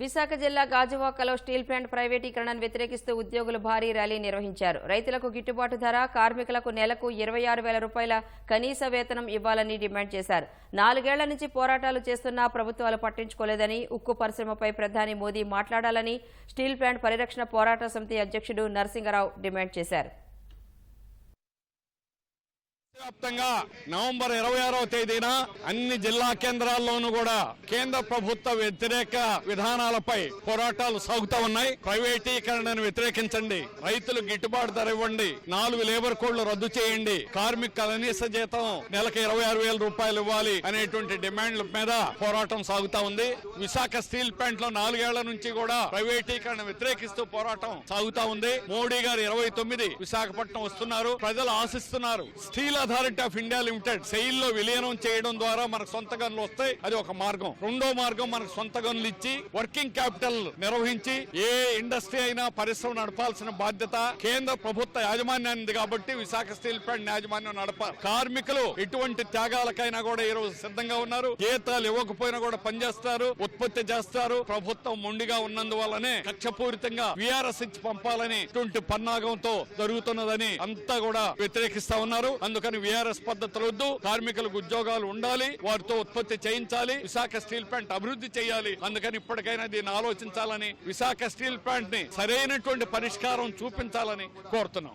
విశాఖ జిల్లా గాజువాకలో steel plant ప్రైవేటీకరణను వ్యతిరేకిస్తూ ఉద్యోగులు భారీ ర్యాలీ నిర్వహించారు. రైతులకు గిట్టుబాటు ధర కార్మికులకు నెలకు ఇరవై ఆరు వేల రూపాయల కనీస వేతనం ఇవ్వాలని డిమాండ్ చేశారు. నాలుగేళ్ళ నుంచి పోరాటాలు చేస్తున్నా ప్రభుత్వాలు పట్టించుకోలేదని ఉక్కు పరిశ్రమపై ప్రధాని మోదీ మాట్లాడాలని స్టీల్ ప్లాంట్ పరిరక్షణ పోరాట సమితి అధ్యక్షుడు నరసింగరావు డిమాండ్ చేశారు. వ్యాప్తంగా నవంబర్ ఇరవై ఆరవ తేదీన అన్ని జిల్లా కేంద్రాల్లోనూ కూడా కేంద్ర ప్రభుత్వ వ్యతిరేక విధానాలపై పోరాటాలు సాగుతా ఉన్నాయి. ప్రైవేటీకరణను వ్యతిరేకించండి. రైతులు గిట్టుబాటు ధర ఇవ్వండి. నాలుగు లేబర్ కోడ్లు రద్దు చేయండి. కార్మిక కనీస జీతం నెలకు ఇరవై ఆరు వేల రూపాయలు ఇవ్వాలి అనేటువంటి డిమాండ్ల మీద పోరాటం సాగుతా ఉంది. విశాఖ స్టీల్ ప్లాంట్లో నాలుగేళ్ళ నుంచి కూడా ప్రైవేటీకరణ వ్యతిరేకిస్తూ పోరాటం సాగుతా ఉంది. మోడీ గారు ఇరవై తొమ్మిది విశాఖపట్నం వస్తున్నారు. ప్రజలు ఆశిస్తున్నారు. Steel authority of India limited సెయిల్లో విలీనం చేయడం ద్వారా మనకు సొంత గనులు వస్తాయి. అది ఒక మార్గం. రెండో మార్గం మనకు సొంత గనులు ఇచ్చి వర్కింగ్ క్యాపిటల్ నిర్వహించి ఏ ఇండస్ట్రీ అయినా పరిశ్రమ నడపాల్సిన బాధ్యత కేంద్ర ప్రభుత్వ యాజమాన్యానికి కాబట్టి విశాఖ స్టీల్ ప్లాంట్ యాజమాన్యం నడపాలి. కార్మికులు ఎటువంటి త్యాగాలకైనా కూడా ఈ రోజు సిద్ధంగా ఉన్నారు. జీతాలు ఇవ్వకపోయినా కూడా పనిచేస్తారు ఉత్పత్తి చేస్తారు. ప్రభుత్వం మొండిగా ఉన్నందువల్లనే కక్షపూరితంగా విఆర్ఎస్ ఇచ్చి పంపాలని ఇటువంటి పన్నాగంతో జరుగుతున్నదని అంతా కూడా వ్యతిరేకిస్తా ఉన్నారు. అందుకని విఆర్ఎస్ పద్ధతులు వద్దు. కార్మికులకు ఉద్యోగాలు ఉండాలి. వారితో ఉత్పత్తి చేయించాలి. విశాఖ స్టీల్ ప్లాంట్ అభివృద్ధి చేయాలి. అందుకని ఇప్పటికైనా దీన్ని ఆలోచించాలని విశాఖ స్టీల్ ప్లాంట్ని సరైనటువంటి పరిష్కారం చూపించాలని కోరుతున్నాం.